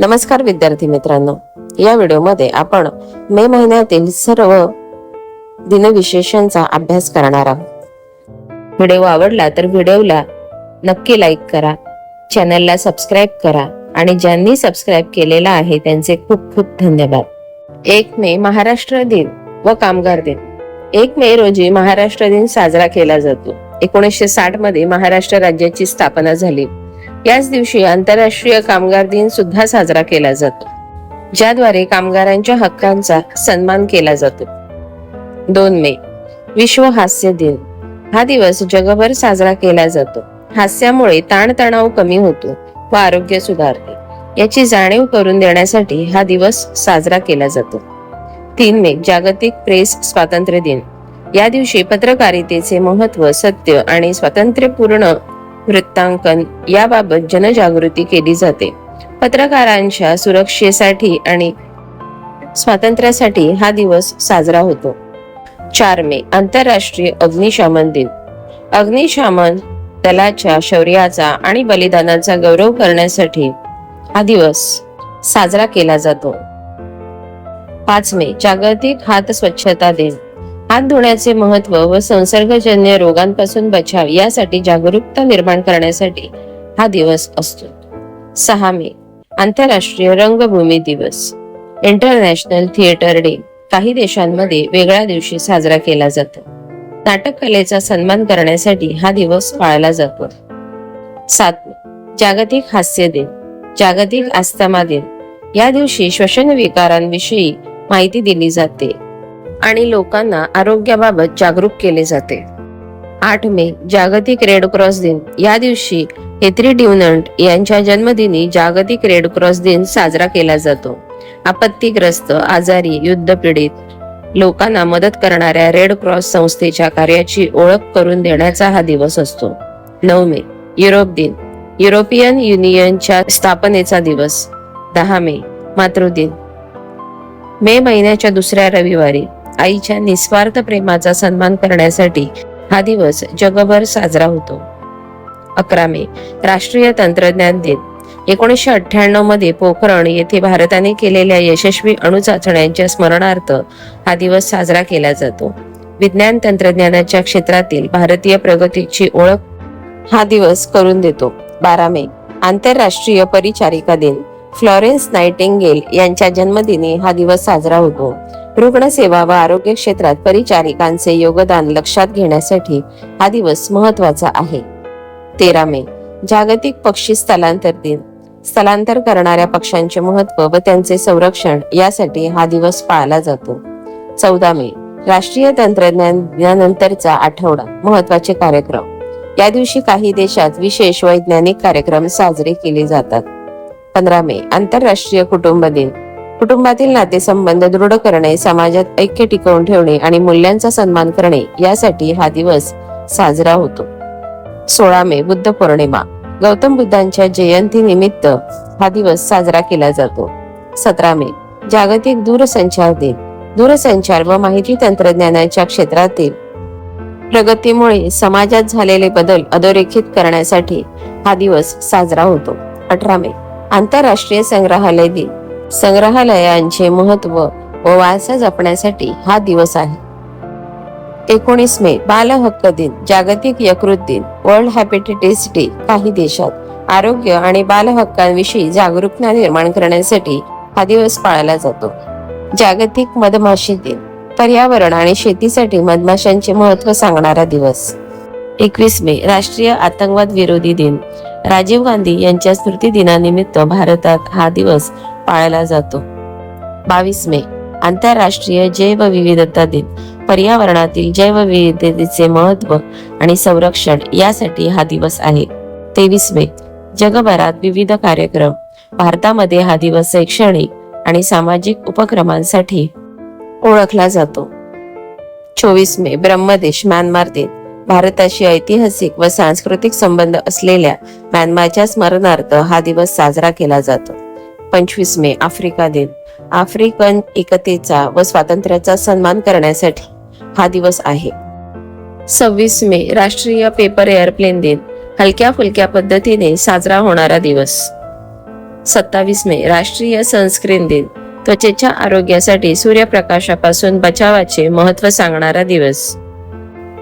नमस्कार विद्यार्थी मित्रांनो. या व्हिडिओमध्ये आपण मे महिन्यातील सर्व दिनविशेषांचा अभ्यास करणार आहोत. व्हिडिओ आवडला तर व्हिडिओला नक्की लाईक करा चॅनलला सबस्क्राईब करा आणि ज्यांनी सबस्क्राईब केलेला आहे त्यांचे खूप खूप धन्यवाद. एक मे महाराष्ट्र दिन व कामगार दिन. एक मे रोजी महाराष्ट्र दिन साजरा केला जातो. एकोणीसशे साठमध्ये महाराष्ट्र राज्याची स्थापना झाली. याच दिवशी आंतरराष्ट्रीय कामगार दिन सुद्धा साजरा केला जातो ज्याद्वारे कामगारांच्या हक्कांचा सन्मान केला जातो. दोन मे विश्व हास्य दिन. हा दिवस जगभर साजरा केला जातो. हास्यामुळे ताणतणाव कमी होतो व आरोग्य सुधारते. याची जाणीव करून देण्यासाठी हा दिवस साजरा केला जातो. तीन मे जागतिक प्रेस स्वातंत्र्य दिन. या दिवशी पत्रकारितेचे महत्त्व सत्य आणि स्वातंत्र्यपूर्ण वृत्तांकन याबाबत जनजागृती केली जाते. पत्रकारांच्या सुरक्षेसाठी आणि स्वातंत्र्यासाठी हा दिवस साजरा होतो. चार मे आंतरराष्ट्रीय अग्निशमन दिन. अग्निशमन दलाच्या शौर्याचा आणि बलिदानाचा गौरव करण्यासाठी हा दिवस साजरा केला जातो. पाच मे जागतिक हात स्वच्छता दिन. हात धुण्याचे महत्त्व व संसर्गजन्य रोगांपासून बचाव यासाठी जागरूकता निर्माण करण्यासाठी हा दिवस असतो. सहा मे आंतरराष्ट्रीय रंगभूमी दिवस. इंटरनॅशनल थिएटर डे काही देशांमध्ये वेगळ्या दिवशी साजरा केला जातो. नाटक कलेचा सन्मान करण्यासाठी हा दिवस पाळला जातो. सात जागतिक हास्य दिन जागतिक आस्थमा दिन. या दिवशी श्वसन विकारांविषयी माहिती दिली जाते. आणि लोकांना आरोग्याबाबत जागरूक केले जाते. आठ मे जागतिक रेड क्रॉस दिन. या दिवशी हेत्री ड्युनंट यांच्या जन्मदिनी जागतिक रेड क्रॉस दिन साजरा केला जातो. आपत्तीग्रस्त आजारी युद्धपीडित लोकांना मदत करणाऱ्या रेड क्रॉस संस्थेच्या कार्याची ओळख करून देण्याचा हा दिवस असतो. नऊ मे युरोप दिन. युरोपियन युनियनच्या स्थापनेचा दिवस. दहा मे मातृदिन. मे महिन्याच्या दुसऱ्या रविवारी. आईच्या निस्वार्थ प्रेमाचा सन्मान करण्यासाठी हा दिवस जगभर साजरा होतो. अकरा मे राष्ट्रीय तंत्रज्ञान दिन. एकोणीसशे अठ्ठ्याण्णवमध्ये पोखरण येथे भारताने केलेल्या यशस्वी अणुचाचण्यांच्या स्मरणार्थ हा दिवस साजरा केला जातो. विज्ञान तंत्रज्ञानाच्या क्षेत्रातील भारतीय प्रगतीची ओळख हा दिवस करून देतो. बारा मे आंतरराष्ट्रीय परिचारिका दिन. फ्लॉरेन्स नायटिंगेल यांच्या जन्मदिनी हा दिवस साजरा होतो. रुग्णसेवा व आरोग्य क्षेत्रात परिचारिकांचे योगदान लक्षात घेण्यासाठी हा दिवस महत्त्वाचा आहे. तेरा मे जागतिक पक्षी स्थलांतर दिन. स्थलांतर करणाऱ्या पक्ष्यांचे महत्त्व व त्यांचे संरक्षण यासाठी हा दिवस पाळला जातो. चौदा मे राष्ट्रीय तंत्रज्ञान दिनानंतरचा आठवडा महत्त्वाचे कार्यक्रम. या दिवशी काही देशात विशेष वैज्ञानिक कार्यक्रम साजरे केले जातात. पंधरा मे आंतरराष्ट्रीय कुटुंब दिन. कुटुंबातील नातेसंबंध दृढ करणे समाजात ऐक्य टिकवून ठेवणे आणि मूल्यांचा सन्मान करणे यासाठी हा दिवस साजरा होतो. सोळा मे बुद्ध पौर्णिमा. गौतम बुद्धांच्या जयंती निमित्त हा दिवस साजरा केला जातो. सतरा मे जागतिक दूरसंचार दिन. दूरसंचार व माहिती तंत्रज्ञानाच्या क्षेत्रातील प्रगतीमुळे समाजात झालेले बदल अधोरेखित करण्यासाठी हा दिवस साजरा होतो. अठरा मे आंतरराष्ट्रीय संग्रहालय दिन. संग्रहालयांचे महत्त्व व वारसा जपण्यासाठी हा दिवस आहे. एकोणीस मे बाल हक्क दिन जागतिक यकृत दिन वर्ल्ड हॅपेटायटिस डे काही देशात. आरोग्य आणि बाल हक्कांविषयी जागरूकता निर्माण करण्यासाठी हा दिवस पाळला जातो. जागतिक मधमाशी दिन पर्यावरण आणि शेतीसाठी मधमाशांचे महत्त्व सांगणारा दिवस. एकवीस मे राष्ट्रीय आतंकवाद विरोधी दिन राजीव गांधी यांच्या स्मृती दिनानिमित्त भारतात हा दिवस पाळला जातो. बावीस मे आंतरराष्ट्रीय जैवविविधता दिन. पर्यावरणातील जैवविविधतेचे महत्त्व आणि संरक्षण यासाठी हा दिवस आहे. तेवीस मे जगभरात विविध कार्यक्रम. भारतामध्ये हा दिवस शैक्षणिक आणि सामाजिक उपक्रमांसाठी ओळखला जातो. चोवीस मे ब्रह्मदेश म्यानमार दिन. भारताशी ऐतिहासिक व सांस्कृतिक संबंध असलेल्या म्यानमारच्या स्मरणार्थ हा दिवस साजरा केला जातो. पंचवीस मे आफ्रिका दिन. आफ्रिकन एकतेचा व स्वातंत्र्याचा सन्मान करण्यासाठी हा दिवस आहे. सव्वीस मे राष्ट्रीय पेपर एअरप्लेन दिन. हलक्या फुलक्या पद्धतीने साजरा होणारा दिवस. सत्तावीस मे राष्ट्रीय सनस्क्रीन दिन. त्वचेच्या आरोग्यासाठी सूर्यप्रकाशापासून बचावाचे महत्त्व सांगणारा दिवस.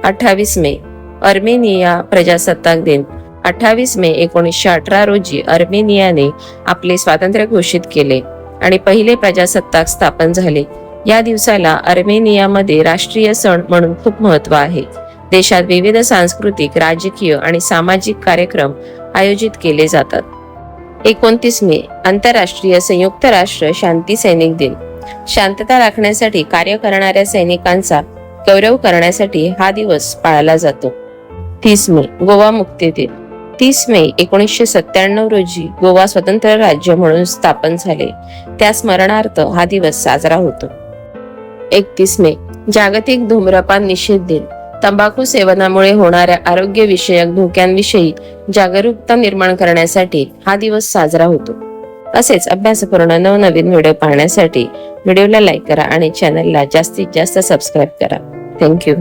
अठ्ठावीस मे अर्मेनिया प्रजासत्ताक दिन. अठ्ठावीस मे एकोणीसशे अठरा रोजी अर्मेनियाने आपले स्वातंत्र्य घोषित केले आणि पहिले प्रजासत्ताक स्थापन झाले. या दिवसाला अर्मेनियामध्ये राष्ट्रीय सण म्हणून खूप महत्त्व आहे. देशात विविध सांस्कृतिक राजकीय आणि सामाजिक कार्यक्रम आयोजित केले जातात. एकोणतीस मे आंतरराष्ट्रीय संयुक्त राष्ट्र शांती सैनिक दिन. शांतता राखण्यासाठी कार्य करणाऱ्या सैनिकांचा गौरव करण्यासाठी हा दिवस पाळला जातो. तीस मे गोवा मुक्ती दिन. तीस मे एकोणीसशे सत्त्याण्णव रोजी गोवा स्वतंत्र राज्य म्हणून स्थापन झाले. त्या स्मरणार्थ हा दिवस साजरा होतो. एकतीस मे जागतिक धूम्रपान निषेध दिन. तंबाखू सेवनामुळे होणाऱ्या आरोग्यविषयक धोक्यांविषयी जागरूकता निर्माण करण्यासाठी हा दिवस साजरा होतो. असेच अभ्यासपूर्ण नवनवीन व्हिडिओ पाहण्यासाठी व्हिडिओला लाईक करा आणि चॅनलला जास्तीत जास्त सबस्क्राईब करा. थँक्यू.